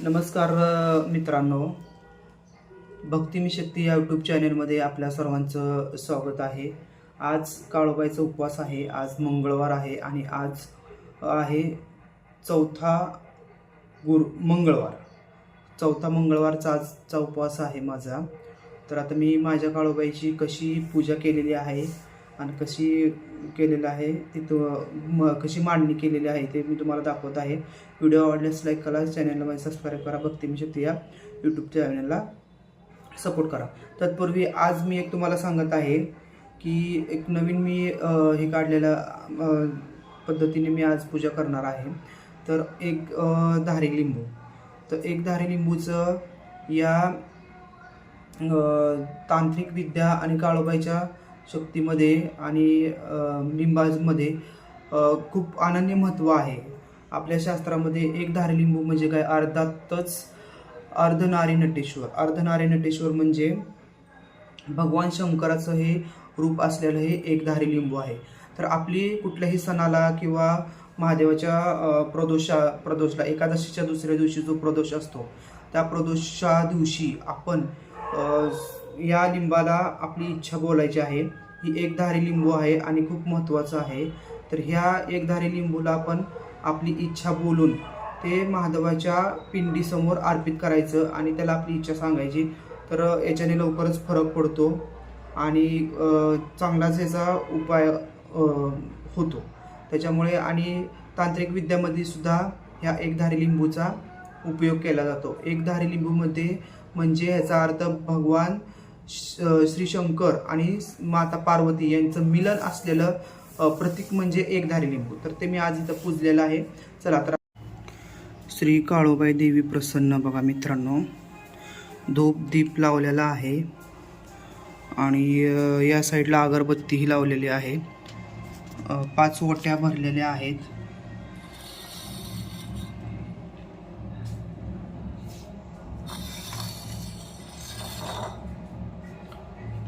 नमस्कार मित्रांनो. भक्ती मी शक्ती या यूट्यूब चॅनेलमध्ये आपल्या सर्वांचं स्वागत आहे. आज काळोबाईचा उपवास आहे आज मंगळवार आहे आणि आज आहे चौथा गुरु मंगळवार. चौथा मंगळवारचा आजचा उपवास आहे माझा. तर आता मी माझ्या काळोबाईची कशी पूजा केलेली आहे आणि कशी केलेलं आहे ते तो म कशी मांडणी केलेली आहे ते मी तुम्हाला दाखवत आहे. व्हिडिओ आवडल्यास लाईक करा चॅनलला माझे सबस्क्राईब करा भक्तिमी शक्ती या यूट्यूब चॅनलला सपोर्ट करा. तत्पूर्वी आज मी एक तुम्हाला सांगत आहे की एक नवीन मी हे काढलेल्या पद्धतीने मी आज पूजा करणार आहे. तर एक धारी लिंबू. तर एक धारी लिंबूचं या तांत्रिक विद्या आणि काळोबाईच्या शक्तीमध्ये आणि अ, लिंबामध्ये खूप अनन्य महत्त्व आहे. आपल्या शास्त्रामध्ये एक धारी लिंबू म्हणजे काय? अर्धातच अर्धनारी नटेश्वर अर्धनारी नटेश्वर म्हणजे भगवान शंकराचं हे रूप असलेलं हे एक धारी लिंबू आहे. तर आपली कुठल्याही सणाला किंवा महादेवाच्या प्रदोषा प्रदोषला एकादशीच्या दुसऱ्या दिवशी जो प्रदोष असतो त्या प्रदोषा दिवशी आपण या लिंबाला आपली इच्छा बोलायची आहे. ही एकधारी लिंबू आहे आणि खूप महत्त्वाचं आहे. तर ह्या एकधारी लिंबूला आपण आपली इच्छा बोलून ते महादेवाच्या पिंडीसमोर अर्पित करायचं आणि त्याला आपली इच्छा सांगायची. तर याच्याने लवकरच फरक पडतो आणि चांगलाच याचा उपाय होतो. त्याच्यामुळे आणि तांत्रिक विद्यामध्ये सुद्धा ह्या एकधारी लिंबूचा उपयोग केला जातो. एकधारी लिंबूमध्ये म्हणजे ह्याचा अर्थ भगवान श्री शंकर आणि माता पार्वती यांचं मिलन असलेलं प्रतीक म्हणजे एकधारी लिंबू. तर ते मी आज इथं पूजलेलं आहे. चला तर श्री काळोबाई देवी प्रसन्न बघा मित्रांनो. धूप दीप लावलेला आहे. आणि या साईडला अगरबत्तीही लावलेली आहे. पाच ओट्या भरलेल्या आहेत.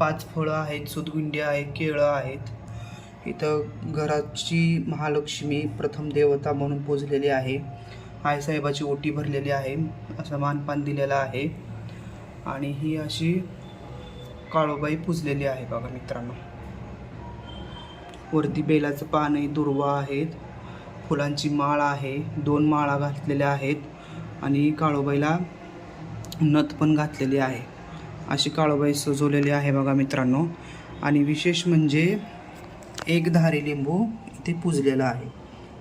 पाच फळं आहेत सुदगुंडी आहे केळं आहेत. इथं घराची महालक्ष्मी प्रथम देवता म्हणून पूजलेली आहे. आईसाहेबाची ओटी भरलेली आहे असं मानपान दिलेलं आहे. आणि ही अशी काळोबाई पूजलेली आहे बघा मित्रांनो. वरती बेलाचं पान आहे दुर्वा आहेत. फुलांची माळ आहे दोन माळा घातलेल्या आहेत. आणि काळोबाईला नथ पण घातलेली आहे. अशी काळोबाई सजवलेली आहे बघा मित्रांनो. आणि विशेष म्हणजे एक धारी लिंबू इथे पूजलेला आहे.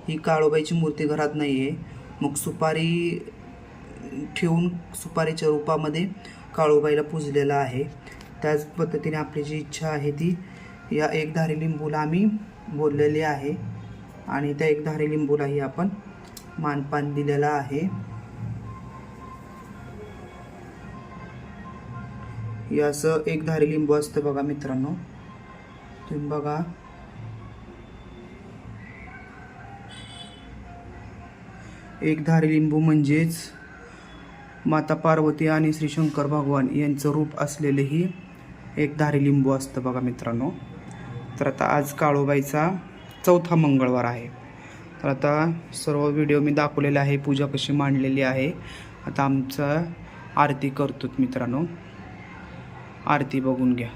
ही काळोबाईची मूर्ती घरात नाही आहे मग सुपारी ठेवून सुपारीच्या रूपामध्ये काळोबाईला पुजलेला आहे. त्याच पद्धतीने आपली जी इच्छा आहे ती या एक धारी लिंबूला आम्ही बोललेली आहे. आणि त्या एक धारी लिंबूलाही आपण मानपान दिलेला आहे. हे असं एक धारी लिंबू असतं बघा मित्रांनो. तुम्ही बघा. एक धारी लिंबू म्हणजेच माता पार्वती आणि श्री शंकर भगवान यांचं रूप असलेलेही एक धारी लिंबू असतं बघा मित्रांनो. तर आता आज काळोबाईचा चौथा मंगळवार आहे. तर आता सर्व व्हिडिओ मी दाखवलेले आहे पूजा कशी मांडलेली आहे. आता आमचं आरती करतो मित्रांनो. आरती बघून घ्या.